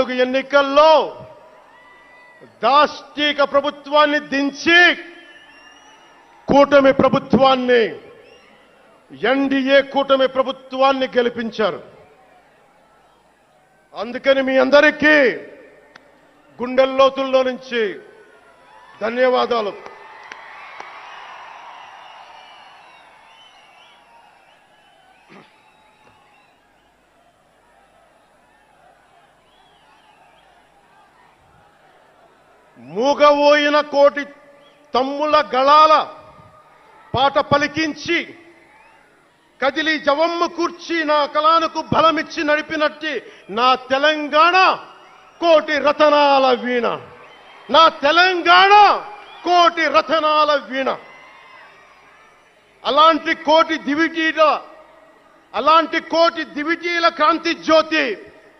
నాలుగు ఎన్నికల్లో దాష్టీక ప్రభుత్వాన్ని దించి కూటమి ప్రభుత్వాన్ని ఎన్డీఏ కూటమి ప్రభుత్వాన్ని గెలిపించారు. అందుకని మీ అందరికీ గుండెల్లోతుల్లో నుంచి ధన్యవాదాలు. మూగబోయిన కోటి తమ్ముల గళాల పాట పలికించి కదిలి జవమ్మ కూర్చి నా కళానుకు బలమిచ్చి నడిపినట్టి నా తెలంగాణ కోటి రతనాల వీణ. నా తెలంగాణ కోటి రతనాల వీణ. అలాంటి కోటి దివిటీల అలాంటి కోటి దివిటీల కాంతి జ్యోతి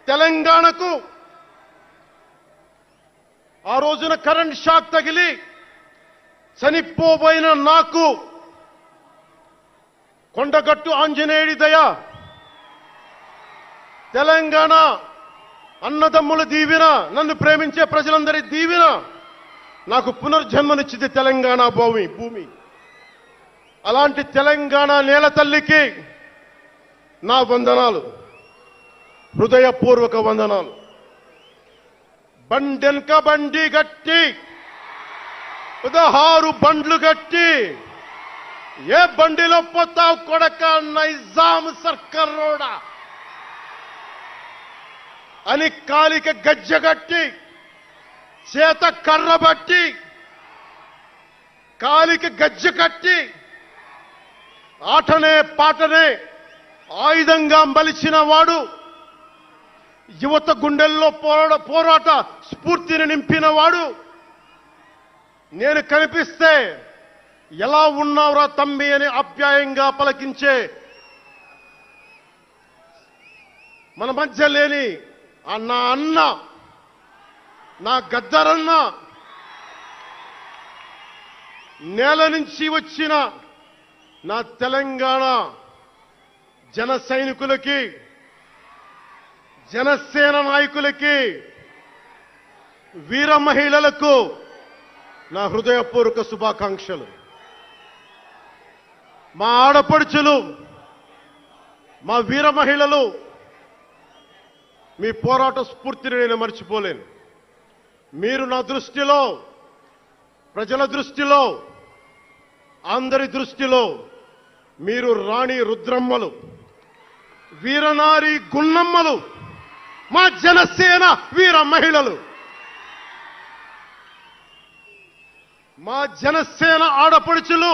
తెలంగాణకు ఆ రోజున కరెంట్ షాక్ తగిలి చనిపోబోయిన నాకు కొండగట్టు ఆంజనేయుడి దయ తెలంగాణ అన్నదమ్ముల దీవెన నన్ను ప్రేమించే ప్రజలందరి దీవెన నాకు పునర్జన్మనిచ్చింది తెలంగాణ భూమి భూమి. అలాంటి తెలంగాణ నేల తల్లికి నా వందనాలు. హృదయపూర్వక వందనాలు. బండెనక బండి గట్టి పదహారు బండ్లు గట్టి. ఏ బండిలో పోతావు కొడక నైజాం సర్కర్ రోడా? అని కాలిక గజ్జగట్టి చేత కర్ర బట్టి కాలిక గజ్జ కట్టి ఆటనే పాటనే ఆయుధంగా మలిచిన వాడు యువత గుండెల్లో పోరాట పోరాట స్ఫూర్తిని నింపిన వాడు నేను కనిపిస్తే ఎలా ఉన్నావురా తమ్మి అని ఆప్యాయంగా పలకించే మన మధ్య లేని ఆ నా అన్న నా గద్దరన్న నేల నుంచి వచ్చిన నా తెలంగాణ జన సైనికులకి జనసేన నాయకులకి వీర మహిళలకు నా హృదయపూర్వక శుభాకాంక్షలు. మా ఆడపడుచులు మా వీర మహిళలు మీ పోరాట స్ఫూర్తిని నేను మర్చిపోలేను. మీరు నా దృష్టిలో ప్రజల దృష్టిలో అందరి దృష్టిలో మీరు రాణి రుద్రమ్మలు వీరనారి గున్నమ్మలు మా జనసేన వీర మహిళలు. మా జనసేన ఆడపడుచులు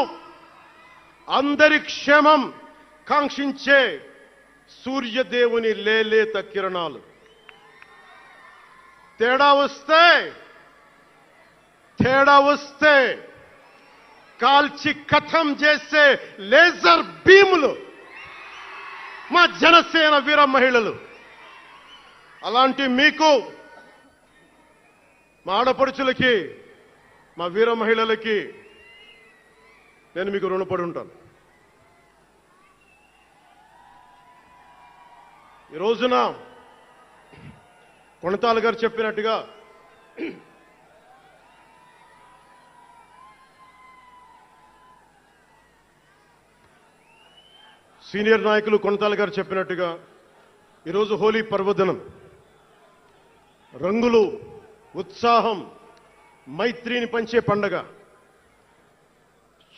అందరి క్షేమం కాంక్షించే సూర్యదేవుని లేలేత కిరణాలు. తేడా వస్తే తేడా వస్తే కాల్చి కథం చేసే లేజర్ భీములు మా జనసేన వీర మహిళలు. అలాంటి మీకు మా ఆడపడుచులకి మా వీర మహిళలకి నేను మీకు రుణపడి ఉంటాను. ఈ రోజున కొణతాల గారు చెప్పినట్టుగా సీనియర్ నాయకులు కొనతాల గారు చెప్పినట్టుగా ఈరోజు హోలీ పర్వదినం. రంగులు ఉత్సాహం మైత్రిని పంచే పండగ.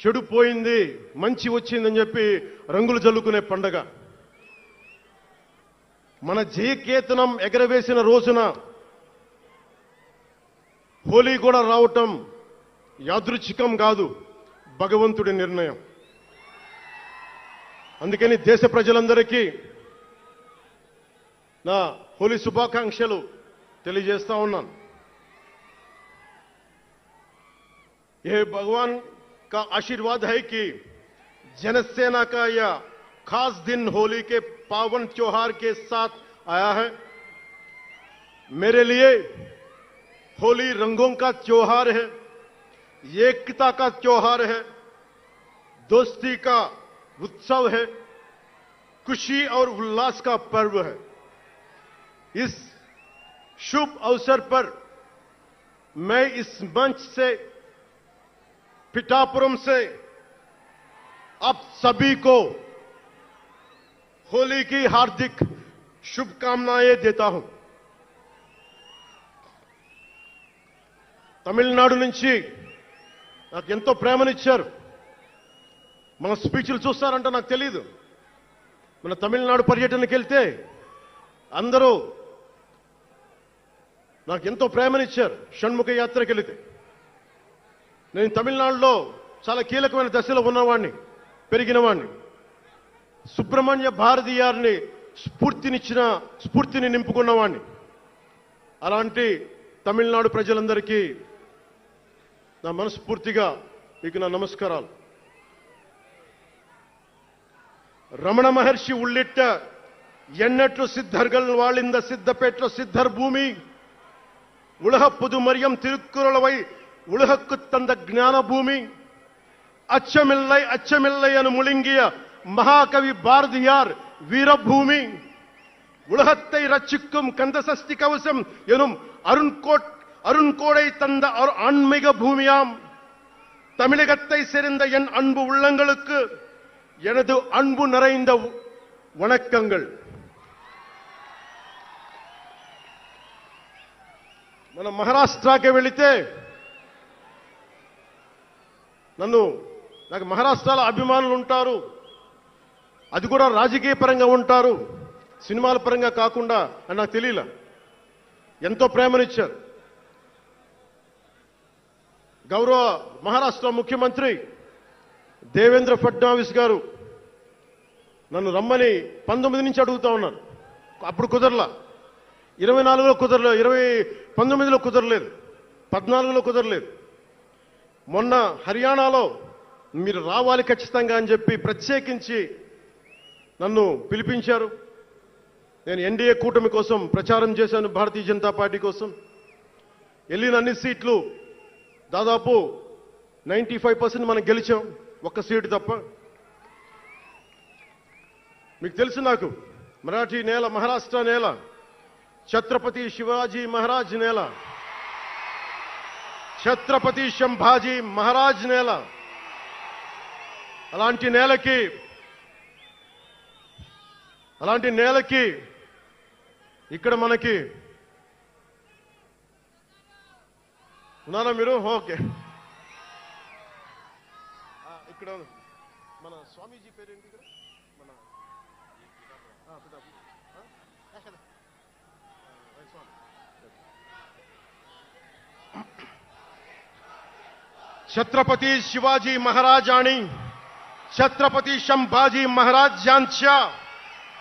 చెడు పోయింది మంచి వచ్చిందని చెప్పి రంగులు జల్లుకునే పండగ. మన జయకేతనం ఎగరవేసిన రోజున హోలీ కూడా రావటం యాదృచ్ఛికం కాదు భగవంతుడి నిర్ణయం. అందుకని దేశ ప్రజలందరికీ నా హోలీ శుభాకాంక్షలు. తెలియజేస్తా ఉన్నాను ये भगवान का आशीर्वाद है कि जनसेना का यह खास दिन होली के पावन त्योहार के साथ आया है मेरे लिए होली रंगों का त्योहार है एकता का त्योहार है दोस्ती का उत्सव है खुशी और उल्लास का पर्व है इस शुभ अवसर पर मैं इस मंच से पिठापुरम से आप सभी को होली की हार्दिक शुभकामनाएं देता हूं తమిళనాడు నుంచి నాకు ఎంతో ప్రేమనిచ్చారు మన స్పీచ్లు చూస్తారంటే నాకు తెలియదు మన తమిళనాడు పర్యటనకి వెళ్తే అందరూ నాకు ఎంతో ప్రేమనిచ్చారు. షణ్ముఖ యాత్రకి వెళితే నేను తమిళనాడులో చాలా కీలకమైన దశలో ఉన్నవాడిని పెరిగినవాడిని సుబ్రహ్మణ్య భారతీయారిని స్ఫూర్తినిచ్చిన స్ఫూర్తిని నింపుకున్నవాడిని అలాంటి తమిళనాడు ప్రజలందరికీ నా మనస్ఫూర్తిగా మీకు నా నమస్కారాలు. రమణ మహర్షి ఉళ్ళిట్ట ఎన్నట్లు సిద్ధర్గల్ వాళ్ళింద సిద్ధపేటలో సిద్ధర్ భూమి உலக புதுமரியம் திருக்குறளவை உலகக்கு தந்த ஞான பூமி அச்சமில்லை அச்சமில்லை என முழுங்கிய மகாகவி பாரதியார் வீரபூமி. உலகத்தை ரட்சிக்கும் கந்தசஷ்டி கவசம் எனும் அருண்கோட் அருண்கோடை தந்த அரு- ஆன்மீக பூமியாம். தமிழகத்தை சேர்ந்த என் அன்பு உள்ளங்களுக்கு எனது அன்பு நிறைந்த வணக்கங்கள். మనం మహారాష్ట్రకే వెళితే నన్ను నాకు మహారాష్ట్రలో అభిమానులు ఉంటారు. అది కూడా రాజకీయ పరంగా ఉంటారు. సినిమాల పరంగా కాకుండా అని నాకు తెలియల. ఎంతో ప్రేమనిచ్చారు. గౌరవ మహారాష్ట్ర ముఖ్యమంత్రి దేవేంద్ర ఫడ్నవీస్ గారు నన్ను రమ్మని పంతొమ్మిది నుంచి అడుగుతా ఉన్నారు. అప్పుడు కుదరలా. ఇరవై నాలుగులో కుదరలేదు ఇరవై పంతొమ్మిదిలో కుదరలేదు పద్నాలుగులో కుదరలేదు. మొన్న హర్యానాలో మీరు రావాలి ఖచ్చితంగా అని చెప్పి ప్రత్యేకించి నన్ను పిలిపించారు. నేను ఎన్డీఏ కూటమి కోసం ప్రచారం చేశాను భారతీయ జనతా పార్టీ కోసం. వెళ్ళిన అన్ని సీట్లు దాదాపు నైంటీ ఫైవ్ పర్సెంట్ మనం గెలిచాం ఒక్క సీటు తప్ప. మీకు తెలుసు నాకు మరాఠీ నేల మహారాష్ట్ర నేల ఛత్రపతి శివాజీ మహారాజ్ నేల. ఛత్రపతి శంభాజీ మహారాజ్ నేల. అలాంటి నేలకి అలాంటి నేలకి ఇక్కడ మనకి ఉన్నారా మీరు? ఓకే. ఇక్కడ మన స్వామీజీ పేరేంటి ఇక్కడ? మన ఆ, छत्रपती शिवाजी महाराज आणि छत्रपती संभाजी महाराज यांच्या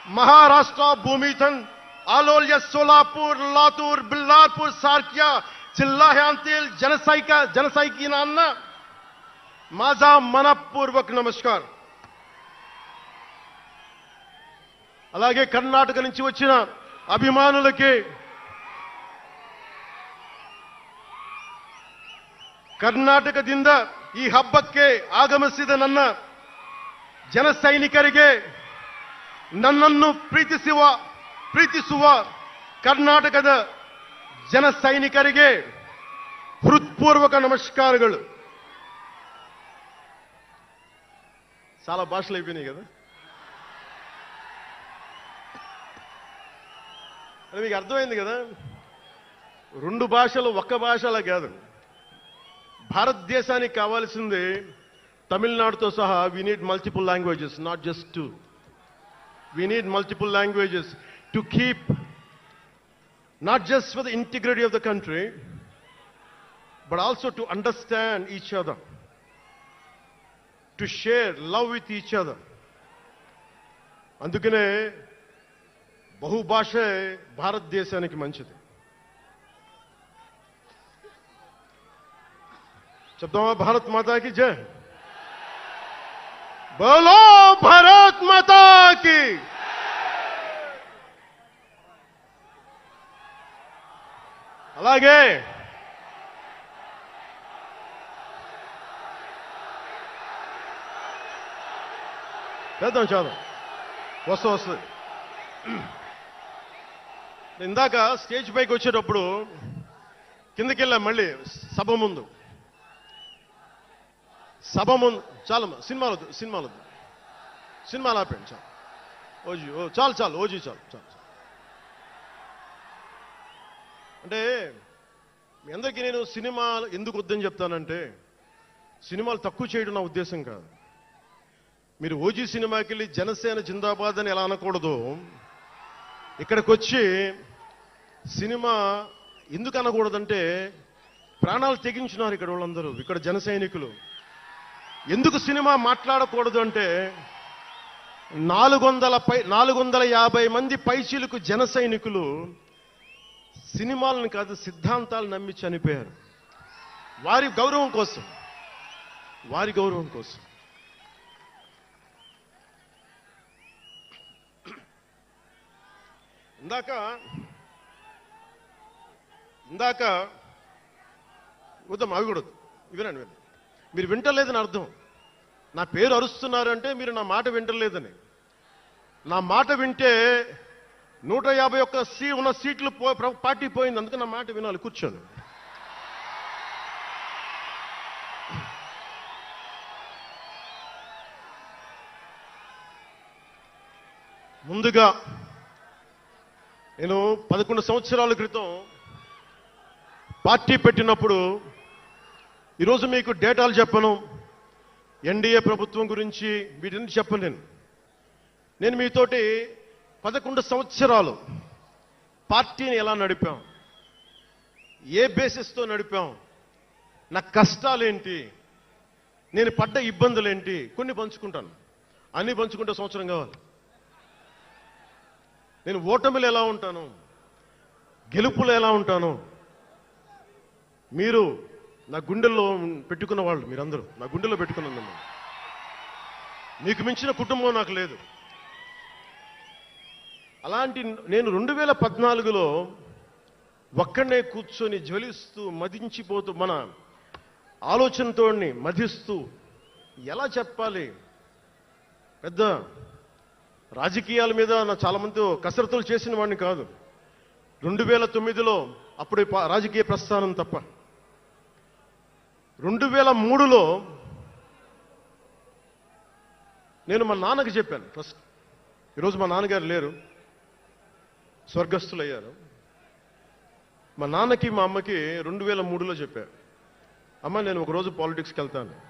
महाराष्ट्र भूमीतून आलोल्य सोलापूर लातूर बिल्लारपूर सारख्या जिल्ह्यांतील जनसैक जनसैनिकांना माझा मनपूर्वक नमस्कार అలాగే కర్ణాటక నుంచి వచ్చిన అభిమానులకి ಕರ್ನಾಟಕದಿಂದ ಈ ಹಬ್ಬಕ್ಕೆ ಆಗಮಿಸಿದ ನನ್ನ ಜನ ಸೈನಿಕರಿಗೆ ನನ್ನನ್ನು ಪ್ರೀತಿಸುವ ಪ್ರೀತಿಸುವ ಕರ್ನಾಟಕದ ಜನ ಸೈನಿಕರಿಗೆ ಹೃತ್ಪೂರ್ವಕ నమస్కారాలు చాలా భాషలు అయిపోయినాయి కదా అది మీకు అర్థమైంది కదా రెండు భాషలు ఒక్క భాషలా కాదు భారతదేశానికి కావాల్సింది తమిళనాడుతో సహా we need multiple languages not just to we need multiple languages to keep not just for the integrity of the country but also to understand each other to share love with each other అందుకనే బహుభాషే భారతదేశానికి మంచిది. చెప్తామా భారత్ మాతాకి జై బోలో భారత్ మాతాకి అలాగే చేద్దాం చేద్దాం వస్తూ వస్తుంది ఇందాక స్టేజ్ పైకి వచ్చేటప్పుడు కిందకి వెళ్ళాం మళ్ళీ సభ ముందు సభ ముందు చాలు సినిమాలు వద్దు సినిమాలు వద్దు సినిమాలు ఆపేయండి చాలు. ఓజీ ఓ చాలు చాలు ఓజీ చాలు చాలు చాలు. అంటే మీ అందరికీ నేను సినిమాలు ఎందుకు వద్దని చెప్తానంటే సినిమాలు తక్కువ చేయడం నా ఉద్దేశం కాదు. మీరు ఓజీ సినిమాకి వెళ్ళి జనసేన జిందాబాద్ అని ఎలా అనకూడదు? ఇక్కడికి వచ్చి సినిమా ఎందుకు అనకూడదంటే ప్రాణాలు తెగించినారు ఇక్కడ వాళ్ళందరూ ఇక్కడ జన సైనికులు ఎందుకు సినిమా మాట్లాడకూడదు అంటే నాలుగు వందల పై నాలుగు వందల యాభై మంది పైచీలకు జన సైనికులు సినిమాలను కాదు సిద్ధాంతాలు నమ్మి చనిపోయారు. వారి గౌరవం కోసం వారి గౌరవం కోసం. ఇందాక ఇందాక వద్దాం అవి కూడా ఇవినండి మీరు వింటలేదని అర్థం. నా పేరు అరుస్తున్నారంటే మీరు నా మాట వింటలేదని. నా మాట వింటే నూట యాభై ఒక్క సీ ఉన్న సీట్లు పో పార్టీ పోయింది. అందుకని నా మాట వినాలి. కూర్చోను ముందుగా నేను పదకొండు సంవత్సరాల క్రితం పార్టీ పెట్టినప్పుడు ఈరోజు మీకు డేటాలు చెప్పను. ఎన్డీఏ ప్రభుత్వం గురించి వీటిని చెప్పను నేను. నేను మీతోటి పదకొండు సంవత్సరాలు పార్టీని ఎలా నడిపాం? ఏ బేసిస్తో నడిపాం? నా కష్టాలేంటి? నేను పడ్డ ఇబ్బందులేంటి? కొన్ని పంచుకుంటాను. అన్ని పంచుకుంటే సంవత్సరం కావాలి. నేను ఓటమిలు ఎలా ఉంటాను? గెలుపులు ఎలా ఉంటాను? మీరు నా గుండెల్లో పెట్టుకున్న వాళ్ళు మీరందరూ. నా గుండెలో పెట్టుకున్న మీకు మించిన కుటుంబం నాకు లేదు. అలాంటి నేను రెండు వేల పద్నాలుగులో ఒక్కడనే కూర్చొని జ్వలిస్తూ మదించిపోతూ మన ఆలోచనతో మధిస్తూ ఎలా చెప్పాలి? పెద్ద రాజకీయాల మీద నా చాలామంది కసరత్తులు చేసిన వాడిని కాదు. రెండు వేల తొమ్మిదిలో అప్పుడు రాజకీయ ప్రస్థానం తప్ప. రెండు వేల మూడులో నేను మా నాన్నకి చెప్పాను ఫస్ట్ ఈరోజు మా నాన్నగారు లేరు. స్వర్గస్థులయ్యారు. మా నాన్నకి మా అమ్మకి రెండు వేల మూడులో చెప్పారు అమ్మ నేను ఒకరోజు పాలిటిక్స్కి వెళ్తాను.